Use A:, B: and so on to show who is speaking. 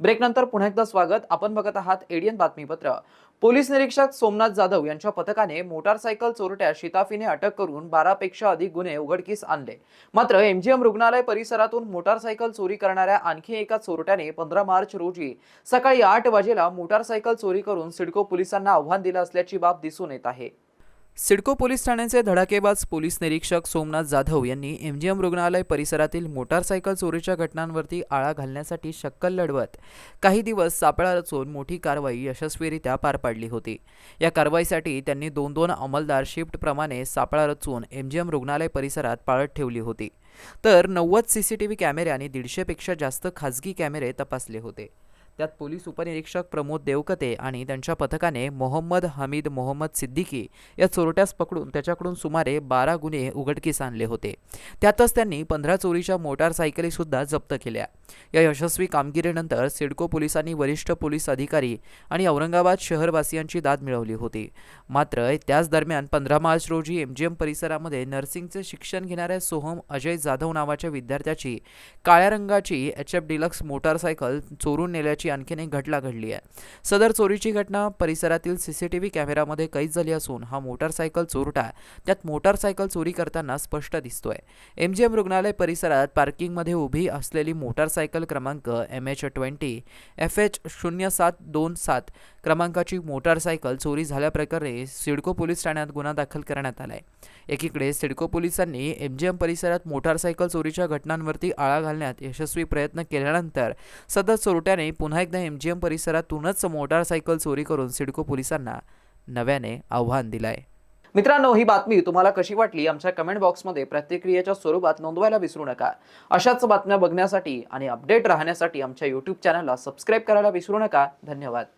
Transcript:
A: ब्रेकनंतर पुन्हा एकदा स्वागत. आपण बघत आहात एडियन बातमीपत्र. पोलीस निरीक्षक सोमनाथ जाधव यांच्या पथकाने मोटारसायकल चोरट्या शिताफीने अटक करून बारापेक्षा अधिक गुन्हे उघडकीस आणले. मात्र एमजीएम रुग्णालय परिसरातून मोटारसायकल चोरी करणाऱ्या आणखी एका चोरट्याने पंधरा मार्च रोजी सकाळी आठ वाजेला मोटारसायकल चोरी करून सिडको पोलिसांना आव्हान दिलं असल्याची बाब दिसून येत आहे. सिडको पोलीस ठाण्याचे धडाकेबाज पोलीस निरीक्षक सोमनाथ जाधव यांनी एमजीएम रुग्णालय परिसरातील मोटारसायकल चोरीच्या घटनांवरती आळा घालण्यासाठी शक्कल लढवत काही दिवस सापळा रचून मोठी कारवाई यशस्वीरित्या पार पाडली होती. या कारवाईसाठी त्यांनी दोन दोन अंमलदार शिफ्टप्रमाणे सापळा रचून एमजीएम रुग्णालय परिसरात पाळत ठेवली होती. तर नव्वद सी सी टी व्ही कॅमेरे आणि दीडशेपेक्षा जास्त खाजगी कॅमेरे तपासले होते. त्यात पोलीस उपनिरीक्षक प्रमोद देवकते आणि त्यांच्या पथकाने मोहम्मद हमीद मोहम्मद सिद्दीकी या चोरट्यास पकडून त्याच्याकडून सुमारे बारा गुन्हे उघडकीस आणले होते. त्यातच त्यांनी पंधरा चोरीच्या मोटारसायकलीसुद्धा जप्त केल्या. या यशस्वी कामगिरीनंतर सिडको पोलिसांनी वरिष्ठ पोलीस अधिकारी आणि औरंगाबाद शहरवासियांची दाद मिळवली होती. मात्र त्याच दरम्यान पंधरा मार्च रोजी एम जी एम परिसरामध्ये नर्सिंगचे शिक्षण घेणाऱ्या सोहम अजय जाधव नावाच्या विद्यार्थ्याची काळ्या रंगाची एच एफ डिलक्स मोटारसायकल चोरून नेल्याची चोरीची आणखीन एक घटना घडली आहे. सदर चोरीची घटना परिसरातील सीसीटीव्ही कॅमेरामध्ये कैद झाली असून हा मोटारसायकल चोरटा त्यात मोटारसायकल चोरी करताना स्पष्ट दिसतोय. एम जी एम रुग्णालय परिसरात पार्किंगमध्ये उभी असलेली मोटारसायकल क्रमांक M H twenty F H शून्य सात दोन सात क्रमांकाची मोटारसायकल चोरी झाल्याप्रकरणी सिडको पोलीस ठाण्यात गुन्हा दाखल करण्यात आला आहे एकीकडे सिडको पोलिसांनी एम जी एम परिसरात मोटारसायकल चोरीच्या घटनांवरती आळा घालण्यात यशस्वी प्रयत्न केल्यानंतर सदर चोरट्याने पुन्हा एकदा एमजीएम परिसरातूनच मोटारसायकल चोरी करून सिडको पोलिसांना नव्याने आव्हान दिलंय. मित्रांनो ही बातमी तुम्हाला कशी वाटली? आमच्या कमेंट बॉक्समध्ये प्रतिक्रियेच्या स्वरूपात नोंदवायला विसरू नका. अशाच बातम्या बघण्यासाठी आणि अपडेट राहण्यासाठी आमच्या यूट्यूब चॅनलला सबस्क्राईब करायला विसरू नका. धन्यवाद.